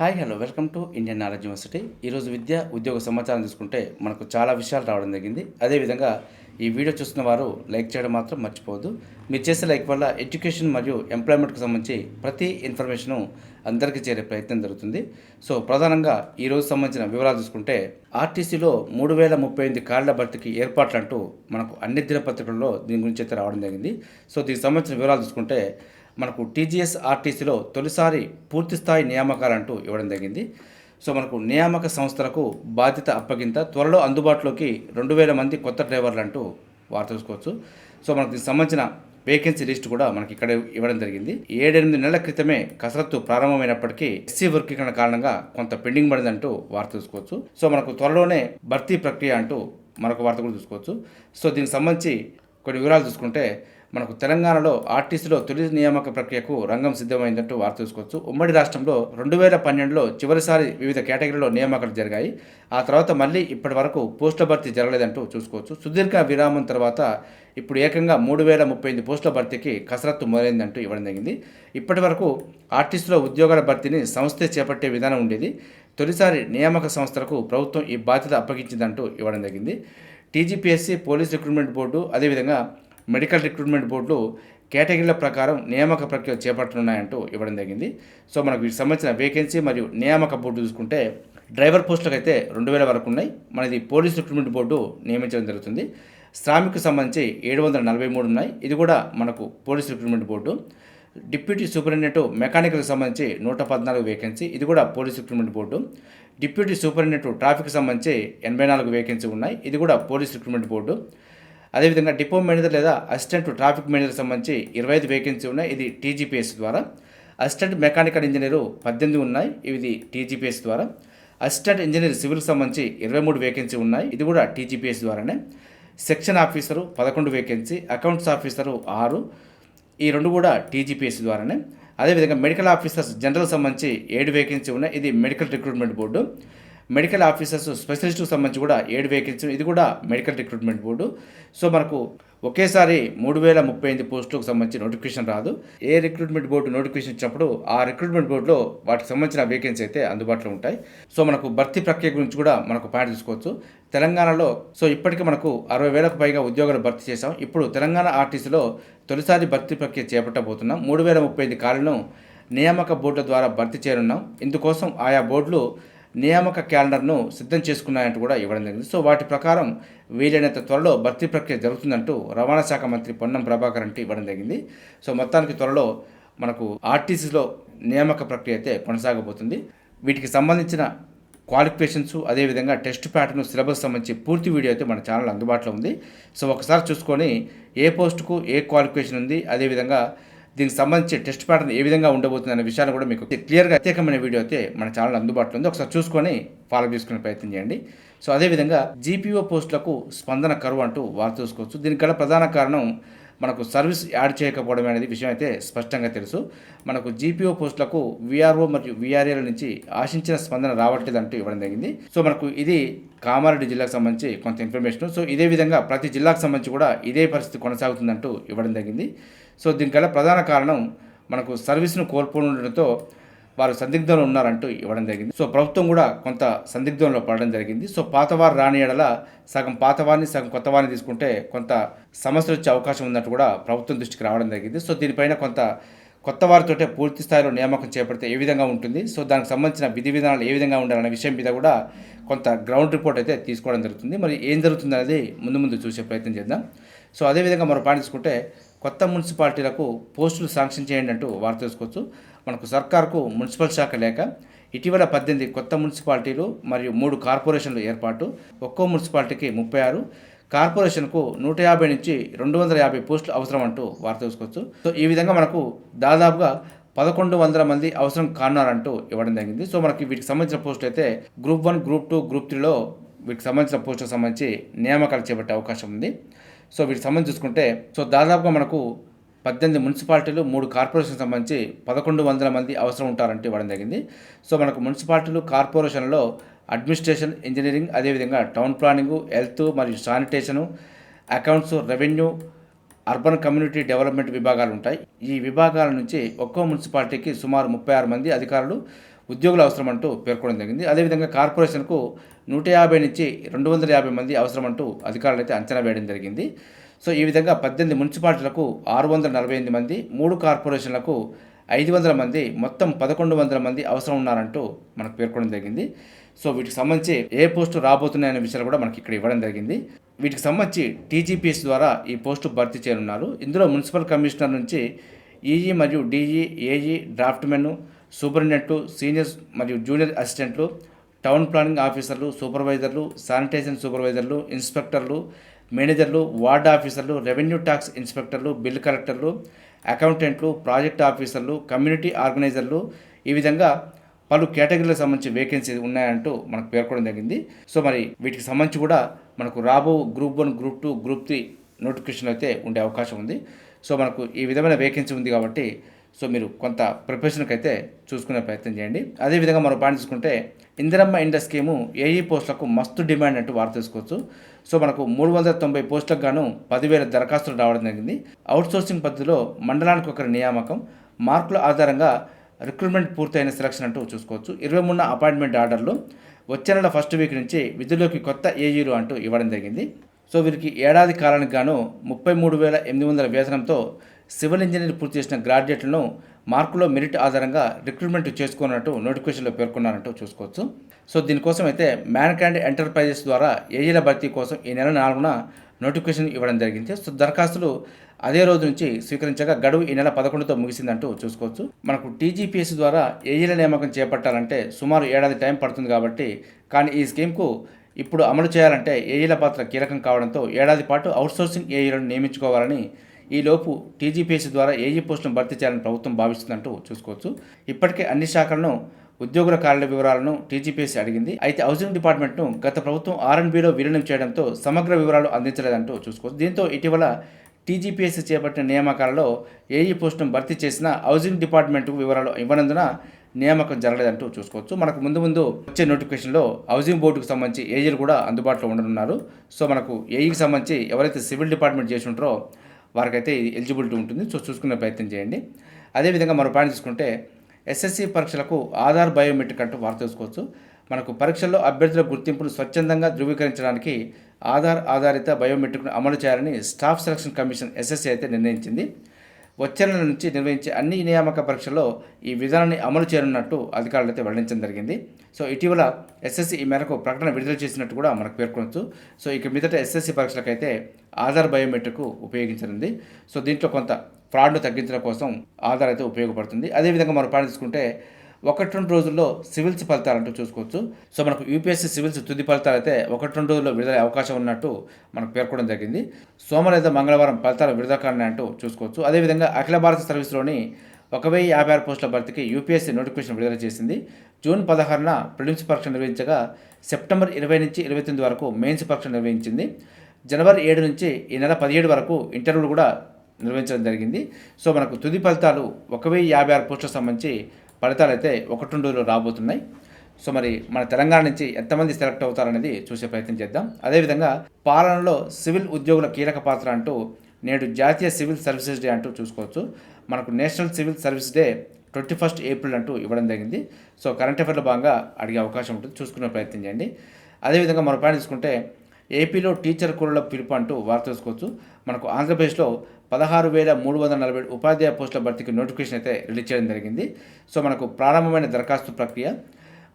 Hi hello welcome to Indian knowledge university. ఈరోజు విద్య ఉద్యోగ సమాచారం చూసుకుంటే మనకు చాలా విషయాలు రావడం జరిగింది. అదేవిధంగా ఈ వీడియో చూస్తున్న వారు లైక్ చేయడం మాత్రం మర్చిపోవద్దు. మీరు చేసే లైక్ వల్ల ఎడ్యుకేషన్ మరియు ఎంప్లాయ్మెంట్కి సంబంధించి ప్రతి ఇన్ఫర్మేషను అందరికీ చేరే ప్రయత్నం జరుగుతుంది. సో ప్రధానంగా ఈ రోజు సంబంధించిన వివరాలు చూసుకుంటే ఆర్టీసీలో మూడు వేల ముప్పై ఎనిమిది కార్డుల భర్తీకి ఏర్పాట్లు అంటూ మనకు అన్ని దినపత్రికల్లో దీని గురించి అయితే రావడం జరిగింది. సో దీనికి సంబంధించిన వివరాలు చూసుకుంటే మనకు టీజీఎస్ ఆర్టీసీలో తొలిసారి పూర్తిస్థాయి నియామకాలంటూ ఇవ్వడం జరిగింది. సో మనకు నియామక సంస్థలకు బాధ్యత అప్పగింత త్వరలో అందుబాటులోకి రెండు వేల మంది కొత్త డ్రైవర్లు అంటూ వార్త చూసుకోవచ్చు సో మనకు దీనికి సంబంధించిన వేకెన్సీ లిస్ట్ కూడా మనకి ఇక్కడ ఇవ్వడం జరిగింది. ఏడెనిమిది నెలల క్రితమే కసరత్తు ప్రారంభమైనప్పటికీ ఎస్సీ వర్గీకరణ కారణంగా కొంత పెండింగ్ పడిందంటూ వార్త చూసుకోవచ్చు సో మనకు త్వరలోనే భర్తీ ప్రక్రియ అంటూ మరొక వార్త కూడా చూసుకోవచ్చు సో దీనికి సంబంధించి కొన్ని వివరాలు చూసుకుంటే మనకు తెలంగాణలో ఆర్టీసీలో తొలి నియామక ప్రక్రియకు రంగం సిద్ధమైందంటూ వార్త చూసుకోవచ్చు. ఉమ్మడి రాష్ట్రంలో రెండు వేల పన్నెండులో చివరిసారి వివిధ కేటగిరీలో నియామకాలు జరిగాయి. ఆ తర్వాత మళ్ళీ ఇప్పటి వరకు పోస్టుల భర్తీ జరగలేదంటూ చూసుకోవచ్చు. సుదీర్ఘ విరామం తర్వాత ఇప్పుడు ఏకంగా మూడు వేల ముప్పై ఎనిమిది పోస్టుల భర్తీకి కసరత్తు మొదలైందంటూ ఇవ్వడం జరిగింది. ఇప్పటి వరకు ఆర్టీసీలో ఉద్యోగాల భర్తీని సంస్థే చేపట్టే విధానం ఉండేది. తొలిసారి నియామక సంస్థలకు ప్రభుత్వం ఈ బాధ్యత అప్పగించిందంటూ ఇవ్వడం జరిగింది. టీజీపీఎస్సీ పోలీస్ రిక్రూట్మెంట్ బోర్డు అదేవిధంగా మెడికల్ రిక్రూట్మెంట్ బోర్డులు కేటగిరీల ప్రకారం నియామక ప్రక్రియ చేపట్టనున్నాయంటూ ఇవ్వడం జరిగింది. సో మనకు వీటికి సంబంధించిన వేకెన్సీ మరియు నియామక బోర్డు చూసుకుంటే డ్రైవర్ పోస్టులకు అయితే రెండు వేల వరకు ఉన్నాయి. మనది పోలీస్ రిక్రూట్మెంట్ బోర్డు నియమించడం జరుగుతుంది. శ్రామికు సంబంధించి ఏడు వందల నలభై మూడు ఉన్నాయి. ఇది కూడా మనకు police recruitment board. Deputy superintendent మెకానికల్కి సంబంధించి నూట పద్నాలుగు వేకెన్సీ ఇది కూడా police recruitment board. Deputy superintendent traffic సంబంధించి ఎనభై నాలుగు వేకెన్సీ ఉన్నాయి. ఇది కూడా పోలీస్ రిక్రూట్మెంట్ బోర్డు. అదేవిధంగా డిపో మేనేజర్ లేదా అసిస్టెంట్ ట్రాఫిక్ మేనేజర్ సంబంధించి ఇరవై ఐదు వేకెన్సీ ఉన్నాయి. ఇది టీజీపీఎస్ ద్వారా. అసిస్టెంట్ మెకానికల్ ఇంజనీరు పద్దెనిమిది ఉన్నాయి. ఇది టీజీపీఎస్ ద్వారా. అసిస్టెంట్ ఇంజనీర్ సివిల్ సంబంధించి ఇరవై మూడు వేకెన్సీ ఉన్నాయి. ఇది కూడా టీజీపీఎస్ ద్వారానే. సెక్షన్ ఆఫీసరు పదకొండు వేకెన్సీ అకౌంట్స్ ఆఫీసరు ఆరు. ఈ రెండు కూడా టీజీపీఎస్ ద్వారానే. అదేవిధంగా మెడికల్ ఆఫీసర్స్ జనరల్ సంబంధించి ఏడు వేకెన్సీ ఉన్నాయి. ఇది medical recruitment board. Medical officers స్పెషలిస్ట్కి సంబంధించి కూడా ఏడు వేకెన్సీ ఇది కూడా మెడికల్ రిక్రూట్మెంట్ బోర్డు. సో మనకు ఒకేసారి మూడు వేల ముప్పై ఎనిమిది పోస్టులకు సంబంధించి నోటిఫికేషన్ రాదు. ఏ రిక్రూట్మెంట్ బోర్డు నోటిఫికేషన్ ఇచ్చినప్పుడు ఆ రిక్రూట్మెంట్ బోర్డులో వాటికి సంబంధించిన వేకెన్సీ అయితే అందుబాటులో ఉంటాయి. సో మనకు భర్తీ ప్రక్రియ గురించి కూడా మనకు పాయింట్ తీసుకోవచ్చు. తెలంగాణలో సో ఇప్పటికీ మనకు అరవై వేలకు పైగా ఉద్యోగాలు భర్తీ చేశాం. ఇప్పుడు తెలంగాణ ఆర్టీసీలో తొలిసారి భర్తీ ప్రక్రియ చేపట్టబోతున్నాం. మూడు వేల ముప్పై ఐదు ఖాళీలను నియామక బోర్డుల ద్వారా భర్తీ చేయనున్నాం. ఇందుకోసం ఆయా బోర్డులు నియామక క్యాలెండర్ను సిద్ధం చేసుకున్నాయంటూ కూడా ఇవ్వడం జరిగింది. సో వాటి ప్రకారం వీలైనంత త్వరలో భర్తీ ప్రక్రియ జరుగుతుందంటూ రవాణా శాఖ మంత్రి పొన్నం ప్రభాకర్ అంటే ఇవ్వడం జరిగింది. సో మొత్తానికి త్వరలో మనకు ఆర్టీసీలో నియామక ప్రక్రియ అయితే కొనసాగబోతుంది. వీటికి సంబంధించిన క్వాలిఫికేషన్స్ అదేవిధంగా టెస్ట్ ప్యాటర్న్ సిలబస్ సంబంధించి పూర్తి వీడియో అయితే మన ఛానల్ అందుబాటులో ఉంది. సో ఒకసారి చూసుకొని ఏ పోస్టుకు ఏ క్వాలిఫికేషన్ ఉంది అదేవిధంగా దీనికి సంబంధించి టెస్ట్ ప్యాటర్న్ ఏ విధంగా ఉండబోతుంది అనే విషయాన్ని కూడా మీకు క్లియర్గా ప్రత్యేకమైన వీడియో అయితే మన ఛానల్ అందుబాటులో ఉంది. ఒకసారి చూసుకొని ఫాలో చేసుకునే ప్రయత్నం చేయండి. సో అదేవిధంగా జీపీఓ పోస్టులకు స్పందన కరువు అంటూ వార్త చూసుకోవచ్చు. దీనికి గల ప్రధాన కారణం మనకు సర్వీస్ యాడ్ చేయకపోవడం అనేది విషయం అయితే స్పష్టంగా తెలుసు. మనకు జీపీఓ పోస్టులకు విఆర్ఓ మరియు విఆర్ఏల నుంచి ఆశించిన స్పందన రావట్లేదంటూ ఇవ్వడం జరిగింది. సో మనకు ఇది కామారెడ్డి జిల్లాకు సంబంధించి కొంత ఇన్ఫర్మేషన్ సో ఇదే విధంగా ప్రతి జిల్లాకు సంబంధించి కూడా ఇదే పరిస్థితి కొనసాగుతుందంటూ ఇవ్వడం జరిగింది. సో దీనికి గల ప్రధాన కారణం మనకు సర్వీస్ను కోల్పోవడంతో వారు సందిగ్ధంలో ఉన్నారంటూ ఇవ్వడం జరిగింది. సో ప్రభుత్వం కూడా కొంత సందిగ్ధంలో పడడం జరిగింది. సో పాతవారు రాని ఎడల సగం పాతవారిని సగం కొత్తవారిని తీసుకుంటే కొంత సమస్యలు వచ్చే అవకాశం ఉన్నట్టు కూడా ప్రభుత్వం దృష్టికి రావడం జరిగింది. సో దీనిపైన కొంత కొత్త వారితోటే పూర్తి స్థాయిలో నియామకం చేపడితే ఏ విధంగా ఉంటుంది? సో దానికి సంబంధించిన విధి విధానాలు ఏ విధంగా ఉండాలనే విషయం మీద కూడా కొంత గ్రౌండ్ రిపోర్ట్ అయితే తీసుకోవడం జరుగుతుంది. మరి ఏం జరుగుతుంది అనేది ముందు ముందు చూసే ప్రయత్నం చేద్దాం. సో అదేవిధంగా మరో పాయింట్ తీసుకుంటే కొత్త మున్సిపాలిటీలకు పోస్టులు శాంక్షన్ చేయండి అంటూ వార్త తీసుకోవచ్చు మనకు సర్కార్కు మున్సిపల్ శాఖ లేక ఇటీవల పద్దెనిమిది కొత్త మున్సిపాలిటీలు మరియు మూడు కార్పొరేషన్లు ఏర్పాటు. ఒక్కో మున్సిపాలిటీకి ముప్పై ఆరు. కార్పొరేషన్కు నూట యాభై నుంచి రెండు వందల యాభై పోస్టులు అవసరం అంటూ వార్త చూసుకోవచ్చు సో ఈ విధంగా మనకు దాదాపుగా పదకొండు వందల మంది అవసరం కానున్నారంటూ ఇవ్వడం జరిగింది. సో మనకి వీటికి సంబంధించిన పోస్టులు అయితే group one group two group త్రీలో వీటికి సంబంధించిన పోస్టులకు సంబంధించి నియామకాలు చేపట్టే అవకాశం ఉంది. సో వీటికి సంబంధించి చూసుకుంటే సో దాదాపుగా మనకు పద్దెనిమిది మున్సిపాలిటీలు మూడు కార్పొరేషన్ సంబంధించి పదకొండు వందల మంది అవసరం ఉంటారంటే ఇవ్వడం జరిగింది. సో మనకు మున్సిపాలిటీలు కార్పొరేషన్లో అడ్మినిస్ట్రేషన్ ఇంజనీరింగ్ అదేవిధంగా టౌన్ ప్లానింగు హెల్త్ మరియు sanitation accounts revenue urban community development విభాగాలు ఉంటాయి. ఈ విభాగాల నుంచి ఒక్కో మున్సిపాలిటీకి సుమారు ముప్పై ఆరు మంది అధికారులు ఉద్యోగులు అవసరం అంటూ పేర్కొనడం జరిగింది. అదేవిధంగా కార్పొరేషన్కు నూట యాభై నుంచి రెండు వందల యాభై మంది అవసరం అంటూ అధికారులు అయితే అంచనా వేయడం జరిగింది. సో ఈ విధంగా పద్దెనిమిది మున్సిపాలిటీలకు ఆరు వందల నలభై ఎనిమిది మంది మూడు కార్పొరేషన్లకు ఐదు వందల మంది మొత్తం పదకొండు వందల మంది అవసరం ఉన్నారంటూ మనకు పేర్కొనడం జరిగింది. సో వీటికి సంబంధించి ఏ పోస్టు రాబోతున్నాయనే విషయాలు కూడా మనకి ఇక్కడ ఇవ్వడం జరిగింది. వీటికి సంబంధించి టీజీపీఎస్ ద్వారా ఈ పోస్టు భర్తీ చేయనున్నారు. ఇందులో మున్సిపల్ కమిషనర్ నుంచి ఈఈ మరియు డిఈ ఏఈ డ్రాఫ్ట్మెన్ సూపరింటెండెంట్లు సీనియర్స్ మరియు జూనియర్ అసిస్టెంట్లు టౌన్ ప్లానింగ్ ఆఫీసర్లు సూపర్వైజర్లు శానిటేషన్ సూపర్వైజర్లు ఇన్స్పెక్టర్లు మేనేజర్లు వార్డ్ ఆఫీసర్లు రెవెన్యూ ట్యాక్స్ ఇన్స్పెక్టర్లు బిల్ కలెక్టర్లు అకౌంటెంట్లు ప్రాజెక్ట్ ఆఫీసర్లు కమ్యూనిటీ ఆర్గనైజర్లు ఈ విధంగా పలు కేటగిరీలకు సంబంధించి వేకెన్సీ ఉన్నాయంటూ మనకు పేర్కొనడం జరిగింది. సో మరి వీటికి సంబంధించి కూడా మనకు రాబో group one group two group three notification అయితే ఉండే అవకాశం ఉంది. సో మనకు ఈ విధమైన వేకెన్సీ ఉంది కాబట్టి సో మీరు కొంత ప్రిపరేషన్కి అయితే చూసుకునే ప్రయత్నం చేయండి. అదేవిధంగా మనం పాయింట్ చూసుకుంటే ఇందిరమ్మ ఇండ స్కీము ఏఈ పోస్టులకు మస్తు డిమాండ్ అంటూ వారు తెలుసుకోవచ్చు. సో మనకు మూడు వందల తొంభై పోస్టులకు గాను పదివేల దరఖాస్తులు రావడం జరిగింది. అవుట్సోర్సింగ్ పద్ధతిలో మండలానికి ఒకరి నియామకం మార్కుల ఆధారంగా రిక్రూట్మెంట్ పూర్తయిన సెలక్షన్ అంటూ చూసుకోవచ్చు. ఇరవై మూడున అపాయింట్మెంట్ ఆర్డర్లు వచ్చే నెల ఫస్ట్ వీక్ నుంచి విధుల్లోకి కొత్త ఏఈలు అంటూ ఇవ్వడం జరిగింది. సో వీరికి ఏడాది కాలానికి గాను ముప్పై మూడు వేల ఎనిమిది వందల వేతనంతో సివిల్ ఇంజనీర్ పూర్తి చేసిన గ్రాడ్యుయేట్లను మార్కులో మెరిట్ ఆధారంగా రిక్రూట్మెంట్ చేసుకున్నట్టు నోటిఫికేషన్లో పేర్కొన్నారంటూ చూసుకోవచ్చు. సో దీనికోసం అయితే మ్యాన్ క్యాండ్ ఎంటర్ప్రైజెస్ ద్వారా ఏఈల భర్తీ కోసం ఈ నెల నాలుగున నోటిఫికేషన్ ఇవ్వడం జరిగింది. సో దరఖాస్తులు అదే రోజు నుంచి స్వీకరించగా గడువు ఈ నెల పదకొండుతో ముగిసిందంటూ చూసుకోవచ్చు. మనకు టీజీపీఎస్ ద్వారా ఏఈల నియామకం చేపట్టాలంటే సుమారు ఏడాది టైం పడుతుంది కాబట్టి కానీ ఈ స్కీమ్కు ఇప్పుడు అమలు చేయాలంటే ఏఈల పాత్ర కీలకం కావడంతో ఏడాది పాటు అవుట్సోర్సింగ్ ఏఈలను నియమించుకోవాలని ఈలోపు టీజీపీఎస్ ద్వారా ఏఈ పోస్టును భర్తీ చేయాలని ప్రభుత్వం భావిస్తుందంటూ చూసుకోవచ్చు. ఇప్పటికే అన్ని శాఖలను ఉద్యోగుల కార్యాలయ వివరాలను టీజీపీఎస్సీ అడిగింది. అయితే హౌసింగ్ డిపార్ట్మెంట్ను గత ప్రభుత్వం ఆర్ఎన్బిలో విలీనం చేయడంతో సమగ్ర వివరాలు అందించలేదంటూ చూసుకోవచ్చు. దీంతో ఇటీవల టీజీపీఎస్సీ చేపట్టిన నియామకాలలో ఏఈ పోస్టును భర్తీ చేసిన హౌసింగ్ డిపార్ట్మెంట్కు వివరాలు ఇవ్వనందున నియామకం జరగలేదంటూ చూసుకోవచ్చు. మనకు ముందు ముందు వచ్చే నోటిఫికేషన్లో హౌసింగ్ బోర్డుకు సంబంధించి ఏఈలు కూడా అందుబాటులో ఉండనున్నారు. సో మనకు ఏఈకి సంబంధించి ఎవరైతే సివిల్ డిపార్ట్మెంట్ చేసి ఉంటారో వారికైతే ఎలిజిబిలిటీ ఉంటుంది. సో చూసుకునే ప్రయత్నం చేయండి. అదేవిధంగా మరో పాయింట్ చూసుకుంటే ఎస్ఎస్సి పరీక్షలకు ఆధార్ బయోమెట్రిక్ అంటూ వార్త తెలుసుకోవచ్చు మనకు పరీక్షల్లో అభ్యర్థుల గుర్తింపును స్వచ్ఛందంగా ధృవీకరించడానికి ఆధార్ ఆధారిత బయోమెట్రిక్ను అమలు చేయాలని స్టాఫ్ సెలక్షన్ కమిషన్ ఎస్ఎస్సి అయితే నిర్ణయించింది. వచ్చే నెల నుంచి నిర్వహించే అన్ని నియామక పరీక్షల్లో ఈ విధానాన్ని అమలు చేయనున్నట్టు అధికారులు అయితే వెల్లడించడం జరిగింది. సో ఇటీవల ఎస్ఎస్సి ఈ మేరకు ప్రకటన విడుదల చేసినట్టు కూడా మనకు పేర్కొనవచ్చు సో ఇక మీదట ఎస్ఎస్సి పరీక్షలకైతే ఆధార్ బయోమెట్రిక్ ఉపయోగించనుంది. సో దీంట్లో కొంత ఫ్రాడ్ను తగ్గించడం కోసం ఆధార్ అయితే ఉపయోగపడుతుంది. అదేవిధంగా మనం పాయింట్ తీసుకుంటే ఒకటి రెండు రోజుల్లో సివిల్స్ ఫలితాలంటూ చూసుకోవచ్చు. సో మనకు యూపీఎస్సీ సివిల్స్ తుది ఫలితాలు అయితే ఒకటి రెండు రోజుల్లో విడుదల అవకాశం ఉన్నట్టు మనకు పేర్కొనడం జరిగింది. సోమ లేదా మంగళవారం ఫలితాలు విడుదల కానున్నాయంటూ చూసుకోవచ్చు. అదేవిధంగా అఖిల భారత సర్వీస్లోని ఒక వెయ్యి యాభై ఆరు పోస్టుల భర్తీకి యూపీఎస్సీ నోటిఫికేషన్ విడుదల చేసింది. జూన్ పదహారున ప్రిలిమ్స్ పరీక్ష నిర్వహించగా సెప్టెంబర్ ఇరవై నుంచి ఇరవై తొమ్మిది వరకు మెయిన్స్ పరీక్ష నిర్వహించింది. జనవరి ఏడు నుంచి ఈ నెల పదిహేడు వరకు ఇంటర్వ్యూలు కూడా నిర్వహించడం జరిగింది. సో మనకు తుది ఫలితాలు ఒక వెయ్యి యాభై ఆరు పోస్టులకు సంబంధించి ఫలితాలు అయితే ఒకటి రెండు రోజులు రాబోతున్నాయి. సో మరి మన తెలంగాణ నుంచి ఎంతమంది సెలెక్ట్ అవుతారనేది చూసే ప్రయత్నం చేద్దాం. అదేవిధంగా పాలనలో సివిల్ ఉద్యోగుల కీలక పాత్ర అంటూ నేడు జాతీయ సివిల్ సర్వీసెస్ డే అంటూ చూసుకోవచ్చు. మనకు national civil service day twenty first April అంటూ ఇవ్వడం జరిగింది. సో కరెంట్ అఫైర్లో భాగంగా అడిగే అవకాశం ఉంటుంది. చూసుకునే ప్రయత్నం చేయండి. అదేవిధంగా మరో పైన చూసుకుంటే ఏపీలో టీచర్ కూరల పిలుపు అంటూ వార్త తెలుసుకోవచ్చు. మనకు ఆంధ్రప్రదేశ్లో పదహారు వేల మూడు వందల నలభై ఉపాధ్యాయ పోస్టుల భర్తీకి నోటిఫికేషన్ అయితే రిలీజ్ చేయడం జరిగింది. సో మనకు ప్రారంభమైన దరఖాస్తు ప్రక్రియ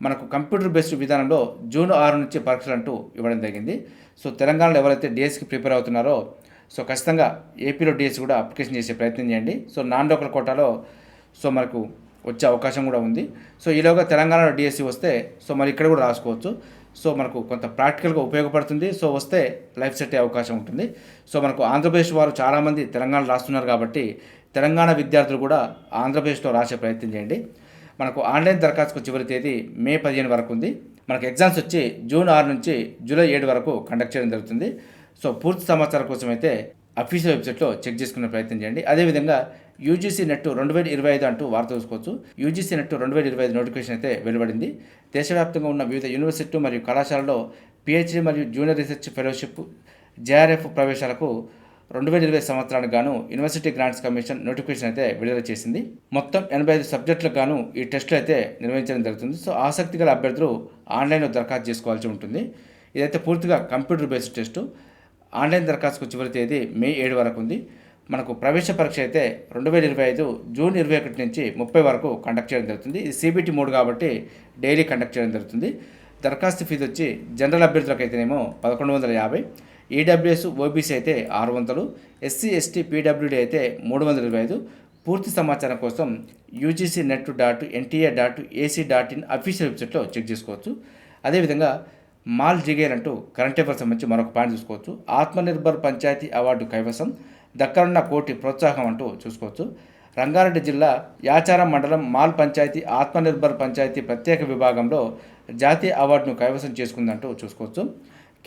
మనకు కంప్యూటర్ బేస్డ్ విధానంలో జూన్ ఆరు నుంచి పరీక్షలు అంటూ ఇవ్వడం జరిగింది. సో తెలంగాణలో ఎవరైతే డిఎస్కి ప్రిపేర్ అవుతున్నారో సో ఖచ్చితంగా ఏపీలో డిఎస్ కూడా అప్లికేషన్ చేసే ప్రయత్నం చేయండి. సో నాన్ లోకల్ కోటాలో సో మనకు వచ్చే అవకాశం కూడా ఉంది. సో ఈలోగా తెలంగాణలో డిఎస్సి వస్తే సో మరి ఇక్కడ కూడా రాసుకోవచ్చు. సో మనకు కొంత ప్రాక్టికల్గా ఉపయోగపడుతుంది. సో వస్తే లైఫ్ సెట్ అయ్యే అవకాశం ఉంటుంది. సో మనకు ఆంధ్రప్రదేశ్ వారు చాలామంది తెలంగాణ రాస్తున్నారు కాబట్టి తెలంగాణ విద్యార్థులు కూడా ఆంధ్రప్రదేశ్లో రాసే ప్రయత్నం చేయండి. మనకు ఆన్లైన్ దరఖాస్తుకు చివరి తేదీ మే పదిహేను వరకు ఉంది. మనకు ఎగ్జామ్స్ వచ్చి జూన్ ఆరు నుంచి జూలై ఏడు వరకు కండక్ట్ చేయడం జరుగుతుంది. సో పూర్తి సమాచారం కోసం అయితే అఫీషియల్ వెబ్సైట్లో చెక్ చేసుకునే ప్రయత్నం చేయండి. అదేవిధంగా యూజీసీ నెట్ రెండు వేల ఇరవై ఐదు అంటూ వార్త చూసుకోవచ్చు. యూజీసీ నెట్ రెండు వేల ఇరవై ఐదు నోటిఫికేషన్ అయితే వెలువడింది. దేశవ్యాప్తంగా ఉన్న వివిధ యూనివర్సిటీలు మరియు కళాశాలలో పిహెచ్డి మరియు జూనియర్ రీసెర్చ్ ఫెలోషిప్ జేఆర్ఎఫ్ ప్రవేశాలకు రెండు వేల ఇరవై సంవత్సరానికి గాను యూనివర్సిటీ గ్రాంట్స్ కమిషన్ నోటిఫికేషన్ అయితే విడుదల చేసింది. మొత్తం ఎనభై ఐదు సబ్జెక్టులకు గాను ఈ టెస్టులు అయితే నిర్వహించడం జరుగుతుంది. సో ఆసక్తి గల అభ్యర్థులు ఆన్లైన్లో దరఖాస్తు చేసుకోవాల్సి ఉంటుంది. ఇదైతే పూర్తిగా కంప్యూటర్ బేస్డ్ టెస్టు. ఆన్లైన్ దరఖాస్తుకు చివరి తేదీ మే ఏడు వరకు ఉంది. మనకు ప్రవేశ పరీక్ష అయితే రెండు వేల ఇరవై ఐదు జూన్ ఇరవై ఒకటి నుంచి ముప్పై వరకు కండక్ట్ చేయడం జరుగుతుంది. ఇది సిబిటి మూడు కాబట్టి డైలీ కండక్ట్ చేయడం జరుగుతుంది. దరఖాస్తు ఫీజు వచ్చి జనరల్ అభ్యర్థులకు అయితేనేమో పదకొండు వందల యాభై ఈడబ్ల్యూఎస్ ఓబీసీ అయితే ఆరు వందలు ఎస్సీ ఎస్టీ పీడబ్ల్యూడీ అయితే మూడు వందల ఇరవై ఐదు. పూర్తి సమాచారం కోసం UGC net dot NTA dot AC dot in official వెబ్సైట్లో చెక్ చేసుకోవచ్చు. అదేవిధంగా మాల్ జిగేరంటూ కరెంట్ అఫేర్స్ సంబంధించి మరొక పాయింట్ చూసుకోవచ్చు. ఆత్మనిర్భర్ పంచాయతీ అవార్డు కైవసం దక్కనున్న కోటి ప్రోత్సాహం అంటూ చూసుకోవచ్చు. రంగారెడ్డి జిల్లా యాచారం మండలం మాల్ పంచాయతీ ఆత్మనిర్భర్ పంచాయతీ ప్రత్యేక విభాగంలో జాతీయ అవార్డును కైవసం చేసుకుందంటూ చూసుకోవచ్చు.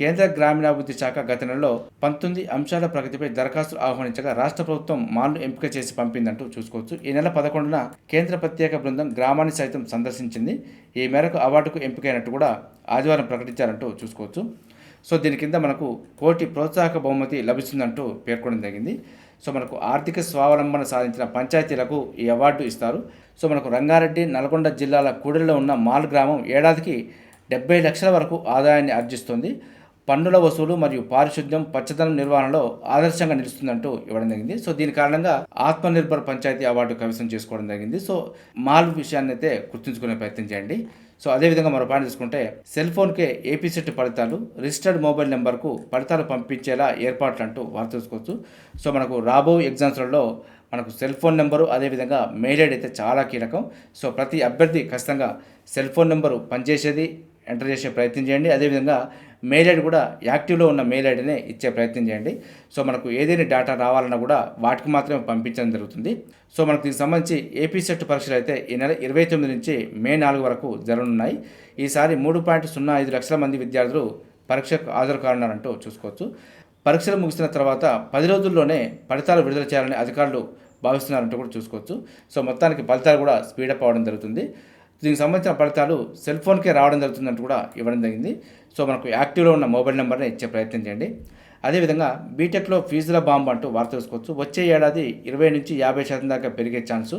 కేంద్ర గ్రామీణాభివృద్ధి శాఖ గత నెలలో పంతొమ్మిది అంశాల ప్రగతిపై దరఖాస్తులు ఆహ్వానించగా రాష్ట్ర ప్రభుత్వం మాల్ను ఎంపిక చేసి పంపిందంటూ చూసుకోవచ్చు. ఈ నెల పదకొండున కేంద్ర ప్రత్యేక బృందం గ్రామాన్ని సైతం సందర్శించింది. ఈ మేరకు అవార్డుకు ఎంపికైనట్టు కూడా ఆదివారం ప్రకటించారంటూ చూసుకోవచ్చు. సో దీని కింద మనకు కోటి ప్రోత్సాహక బహుమతి లభిస్తుందంటూ పేర్కొనడం జరిగింది. సో మనకు ఆర్థిక స్వావలంబన సాధించిన పంచాయతీలకు ఈ అవార్డు ఇస్తారు. సో మనకు రంగారెడ్డి నల్గొండ జిల్లాల కూడలిలో ఉన్న మాల్ గ్రామం ఏడాదికి డెబ్బై లక్షల వరకు ఆదాయాన్ని ఆర్జిస్తుంది. పన్నుల వసూలు మరియు పారిశుద్ధ్యం పచ్చదనం నిర్వహణలో ఆదర్శంగా నిలుస్తుందంటూ ఇవ్వడం జరిగింది. సో దీని కారణంగా ఆత్మనిర్భర్ పంచాయతీ అవార్డు కవిసం చేసుకోవడం జరిగింది. సో మాల్ విషయాన్ని అయితే గుర్తుంచుకునే ప్రయత్నం చేయండి. సో అదేవిధంగా మరో పాయింట్ తీసుకుంటే సెల్ ఫోన్కే ఏపీ సెట్ ఫలితాలు రిజిస్టర్డ్ మొబైల్ నెంబర్కు ఫలితాలు పంపించేలా ఏర్పాట్లు అంటూ వార్త చూసుకోవచ్చు సో మనకు రాబో ఎగ్జామ్స్లలో మనకు సెల్ ఫోన్ నెంబరు అదేవిధంగా మెయిల్ ఐడి అయితే చాలా కీలకం. సో ప్రతి అభ్యర్థి ఖచ్చితంగా సెల్ ఫోన్ నెంబరు పనిచేసేది ఎంటర్ చేసే ప్రయత్నం చేయండి. అదేవిధంగా మెయిల్ ఐడి కూడా యాక్టివ్లో ఉన్న మెయిల్ ఐడినే ఇచ్చే ప్రయత్నం చేయండి. సో మనకు ఏదైనా డేటా రావాలన్నా కూడా వాటికి మాత్రమే పంపించడం జరుగుతుంది. సో మనకు దీనికి సంబంధించి ఏపీ సెట్ పరీక్షలు అయితే ఈ నెల ఇరవై తొమ్మిది నుంచి మే నాలుగు వరకు జరగనున్నాయి. ఈసారి మూడు పాయింట్ సున్నా ఐదు లక్షల మంది విద్యార్థులు పరీక్షకు హాజరు కానున్నారంటూ చూసుకోవచ్చు. పరీక్షలు ముగిసిన తర్వాత పది రోజుల్లోనే ఫలితాలు విడుదల చేయాలని అధికారులు భావిస్తున్నారంటూ కూడా చూసుకోవచ్చు. సో మొత్తానికి ఫలితాలు కూడా స్పీడప్ అవ్వడం జరుగుతుంది. దీనికి సంబంధించిన ఫలితాలు సెల్ ఫోన్కే రావడం జరుగుతుందంటూ కూడా ఇవ్వడం జరిగింది. సో మనకు యాక్టివ్లో ఉన్న మొబైల్ నెంబర్ని ఇచ్చే ప్రయత్నం చేయండి. అదేవిధంగా బీటెక్లో ఫీజుల బాంబు అంటూ వార్త చూసుకోవచ్చు వచ్చే ఏడాది ఇరవై నుంచి యాభై శాతం దాకా పెరిగే ఛాన్సు.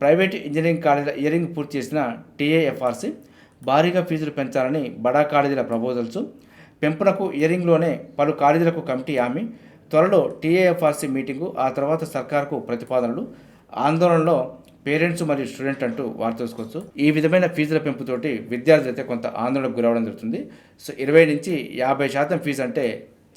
ప్రైవేట్ ఇంజనీరింగ్ కాలేజీల ఇయరింగ్ పూర్తి చేసిన టీఏఎఫ్ఆర్సీ భారీగా ఫీజులు పెంచాలని బడా కాలేజీల ప్రపోజల్స్. పెంపునకు ఇయరింగ్లోనే పలు కాలేజీలకు కమిటీ హామీ. త్వరలో టీఏఎఫ్ఆర్సీ మీటింగు ఆ తర్వాత సర్కార్కు ప్రతిపాదనలు. ఆందోళనలో పేరెంట్స్ మరియు స్టూడెంట్ అంటూ వారు చూసుకోవచ్చు ఈ విధమైన ఫీజుల పెంపుతోటి విద్యార్థులు అయితే కొంత ఆందోళనకు గురవడం జరుగుతుంది. సో ఇరవై నుంచి యాభై శాతం ఫీజు అంటే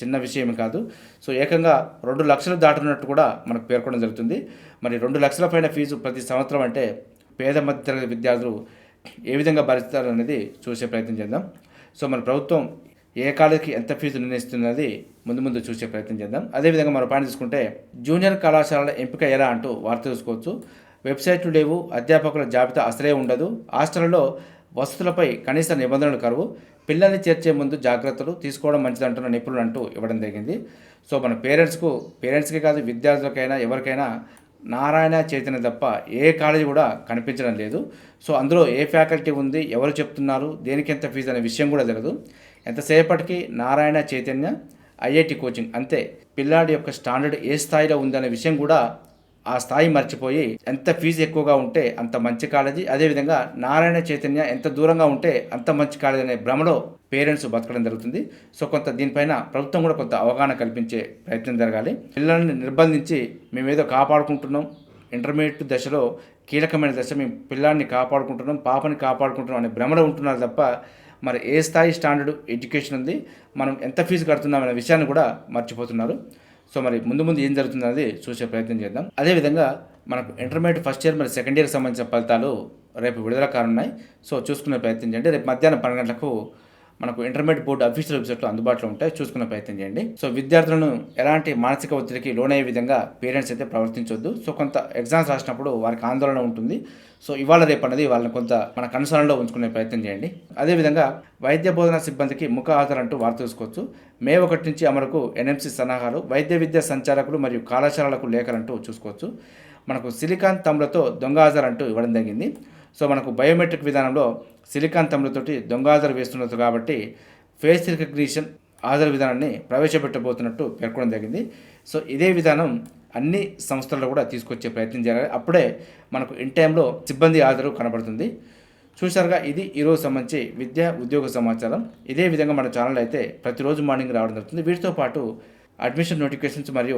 చిన్న విషయం కాదు. సో ఏకంగా రెండు లక్షలు దాటున్నట్టు కూడా మనకు పేర్కొనడం జరుగుతుంది. మరి రెండు లక్షల పైన ఫీజు ప్రతి సంవత్సరం అంటే పేద మధ్యతరగతి విద్యార్థులు ఏ విధంగా భరిస్తారు అనేది చూసే ప్రయత్నం చేద్దాం. సో మన ప్రభుత్వం ఏ కాలేజీకి ఎంత ఫీజు నిర్ణయిస్తున్నది ముందు ముందు చూసే ప్రయత్నం చేద్దాం. అదేవిధంగా మనం పాయింట్ తీసుకుంటే జూనియర్ కళాశాలల ఎంపిక ఎలా అంటూ వార్త చూసుకోవచ్చు వెబ్సైట్లు లేవు అధ్యాపకుల జాబితా అసలే ఉండదు. హాస్టల్లో వసతులపై కనీస నిబంధనలు కరువు పిల్లల్ని చేర్చే ముందు జాగ్రత్తలు తీసుకోవడం మంచిదంటున్న నిపుణులు అంటూ ఇవ్వడం జరిగింది. సో మన పేరెంట్స్కు పేరెంట్స్కి కాదు విద్యార్థులకైనా ఎవరికైనా నారాయణ చైతన్య తప్ప ఏ కాలేజీ కూడా కనిపించడం లేదు. సో అందులో ఏ ఫ్యాకల్టీ ఉంది ఎవరు చెప్తున్నారు దేనికి ఎంత ఫీజు అనే విషయం కూడా తెలియదు ఎంతసేపటికి నారాయణ చైతన్య ఐఐటి కోచింగ్ అంతే పిల్లాడి యొక్క స్టాండర్డ్ ఏ స్థాయిలో ఉందనే విషయం కూడా ఆ స్థాయి మర్చిపోయి ఎంత ఫీజు ఎక్కువగా ఉంటే అంత మంచి కాలేజీ. అదేవిధంగా నారాయణ చైతన్య ఎంత దూరంగా ఉంటే అంత మంచి కాలేజీ అనే భ్రమలో పేరెంట్స్ బతకడం జరుగుతుంది. సో కొంత దీనిపైన ప్రభుత్వం కూడా కొంత అవగాహన కల్పించే ప్రయత్నం జరగాలి. పిల్లల్ని నిర్బంధించి మేమేదో కాపాడుకుంటున్నాం. ఇంటర్మీడియట్ దశలో కీలకమైన దశ మేము పిల్లాన్ని కాపాడుకుంటున్నాం పాపని కాపాడుకుంటున్నాం అనే భ్రమలో ఉంటున్నారు తప్ప మరి ఏ స్థాయి స్టాండర్డ్ ఎడ్యుకేషన్ ఉంది? మనం ఎంత ఫీజు కడుతున్నాం అనే విషయాన్ని కూడా మర్చిపోతున్నారు. సో మరి ముందు ముందు ఏం జరుగుతుందనేది చూసే ప్రయత్నం చేద్దాం. అదేవిధంగా మనకు ఇంటర్మీడియట్ ఫస్ట్ ఇయర్ మరి సెకండ్ ఇయర్కి సంబంధించిన ఫలితాలు రేపు విడుదల కానున్నాయి. సో చూసుకునే ప్రయత్నం చేయండి. రేపు మధ్యాహ్నం పన్నెండు గంటలకు మనకు ఇంటర్మీడియట్ బోర్డు అఫీషియల్ వెబ్సైట్లో అందుబాటులో ఉంటాయి. చూసుకునే ప్రయత్నం చేయండి. సో విద్యార్థులను ఎలాంటి మానసిక ఒత్తిడికి లోనయ్యే విధంగా పేరెంట్స్ అయితే ప్రవర్తించొద్దు. సో కొంత ఎగ్జామ్స్ రాసినప్పుడు వారికి ఆందోళన ఉంటుంది. సో ఇవాళ రేపు అనేది వాళ్ళని కొంత మన కన్సర్న్లో ఉంచుకునే ప్రయత్నం చేయండి. అదేవిధంగా వైద్య బోధన సిబ్బందికి ముఖ ఆధారంటూ వారు వార్త చూసుకోవచ్చు మే ఒకటి నుంచి అమలుకు ఎన్ఎంసీ సలహాలు వైద్య విద్యా సంచాలకులు మరియు కళాశాలలకు లేఖలంటూ చూసుకోవచ్చు. మనకు సిలికాన్ తమ్లతో దొంగ హాజరు అంటూ ఇవ్వడం జరిగింది. సో మనకు బయోమెట్రిక్ విధానంలో సిలికాన్ తమ్లతోటి దొంగ వేస్తున్నది కాబట్టి ఫేస్ రికగ్నిషన్ హాజరు విధానాన్ని ప్రవేశపెట్టబోతున్నట్టు పేర్కొనడం జరిగింది. సో ఇదే విధానం అన్ని సంస్థల్లో కూడా తీసుకొచ్చే ప్రయత్నం చేయాలి అప్పుడే మనకు ఇన్ టైంలో సిబ్బంది ఆధారు కనబడుతుంది. చూసారుగా ఇది ఈరోజు సంబంధించి విద్యా ఉద్యోగ సమాచారం. ఇదే విధంగా మన ఛానల్ అయితే ప్రతిరోజు మార్నింగ్ రావడం జరుగుతుంది. వీటితో పాటు అడ్మిషన్ నోటిఫికేషన్స్ మరియు